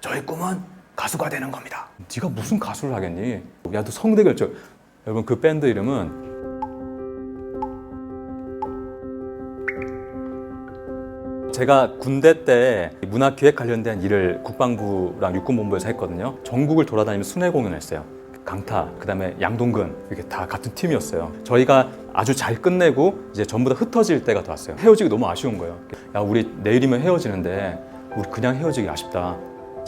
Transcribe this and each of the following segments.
저의 꿈은 가수가 되는 겁니다. 네가 무슨 가수를 하겠니? 야, 너 성대 결절. 여러분 그 밴드 이름은 제가 군대 때 문화 기획 관련된 일을 국방부랑 육군본부에서 했거든요. 전국을 돌아다니면서 순회 공연했어요. 강타, 그다음에 양동근 이게 다 같은 팀이었어요. 저희가 아주 잘 끝내고 이제 전부 다 흩어질 때가 다 왔어요. 헤어지기 너무 아쉬운 거예요. 야, 우리 내일이면 헤어지는데 우리 그냥 헤어지기 아쉽다.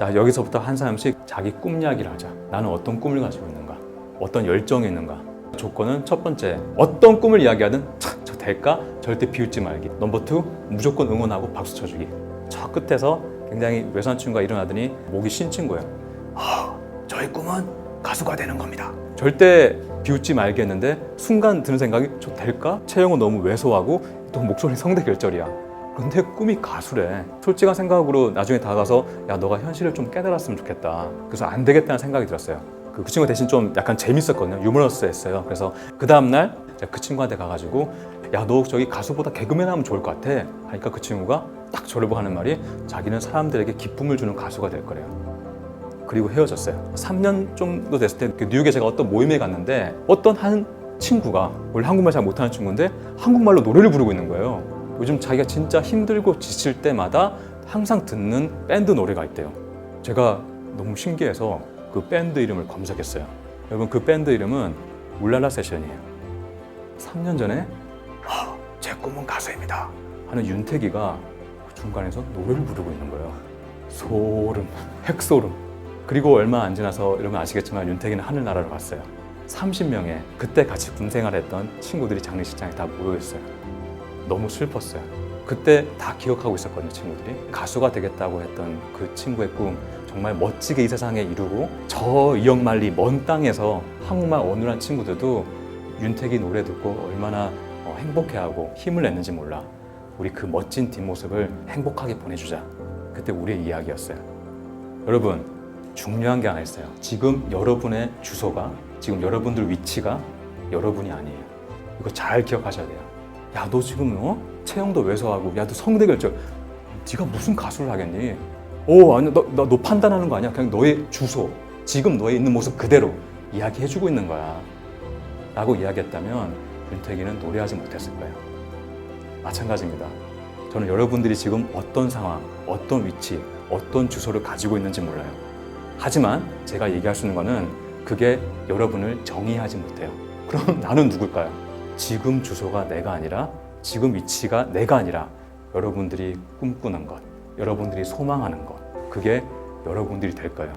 자, 여기서부터 한 사람씩 자기 꿈 이야기를 하자. 나는 어떤 꿈을 가지고 있는가? 어떤 열정이 있는가? 조건은 첫 번째, 어떤 꿈을 이야기하든 차, 저 될까? 절대 비웃지 말기. 넘버 투, 무조건 응원하고 박수 쳐주기. 저 끝에서 굉장히 외산 친구가 일어나더니 목이 쉰 친구예요. 아, 저의 꿈은 가수가 되는 겁니다. 절대 비웃지 말겠는데 순간 드는 생각이 저 될까? 체형은 너무 왜소하고 또 목소리 성대 결절이야. 근데 꿈이 가수래. 솔직한 생각으로 나중에 다가서 야 너가 현실을 좀 깨달았으면 좋겠다. 그래서 안 되겠다는 생각이 들었어요. 그, 그 친구 대신 좀 약간 재밌었거든요. 유머러스했어요. 그래서 그 다음 날 그 친구한테 가가지고 야 너 저기 가수보다 개그맨 하면 좋을 것 같아. 하니까 그 친구가 딱 저를 보고 하는 말이 자기는 사람들에게 기쁨을 주는 가수가 될 거래요. 그리고 헤어졌어요. 3년 정도 됐을 때그 뉴욕에 제가 어떤 모임에 갔는데 어떤 한 친구가 원래 한국말 잘 못하는 친구인데 한국말로 노래를 부르고 있는 거예요. 요즘 자기가 진짜 힘들고 지칠 때마다 항상 듣는 밴드 노래가 있대요. 제가 너무 신기해서 그 밴드 이름을 검색했어요. 여러분 그 밴드 이름은 울랄라 세션이에요. 3년 전에 아, 제 꿈은 가수입니다 하는 윤태기가 그 중간에서 노래를 부르고 있는 거예요. 소름, 핵소름. 그리고 얼마 안 지나서 여러분 아시겠지만 윤태기는 하늘나라로 갔어요. 30명의 그때 같이 군 생활했던 친구들이 장례식장에 다 모여 있어요. 너무 슬펐어요. 그때 다 기억하고 있었거든요, 친구들이. 가수가 되겠다고 했던 그 친구의 꿈 정말 멋지게 이 세상에 이루고 저 이역만리 먼 땅에서 한국말 어눌한 친구들도 윤택이 노래 듣고 얼마나 어, 행복해하고 힘을 냈는지 몰라. 우리 그 멋진 뒷모습을 행복하게 보내주자. 그때 우리의 이야기였어요. 여러분, 중요한 게 하나 있어요. 지금 여러분의 주소가, 지금 여러분들 위치가 여러분이 아니에요. 이거 잘 기억하셔야 돼요. 야, 너 지금 어? 체형도 왜소하고, 야, 너 성대 결절. 네가 무슨 가수를 하겠니? 오, 아니, 너, 너, 너 판단하는 거 아니야? 그냥 너의 주소, 지금 너의 있는 모습 그대로 이야기해주고 있는 거야. 라고 이야기했다면 윤택이는 노래하지 못했을 거예요. 마찬가지입니다. 저는 여러분들이 지금 어떤 상황, 어떤 위치, 어떤 주소를 가지고 있는지 몰라요. 하지만 제가 얘기할 수 있는 거는 그게 여러분을 정의하지 못해요. 그럼 나는 누굴까요? 지금 주소가 내가 아니라 지금 위치가 내가 아니라 여러분들이 꿈꾸는 것, 여러분들이 소망하는 것, 그게 여러분들이 될 거예요.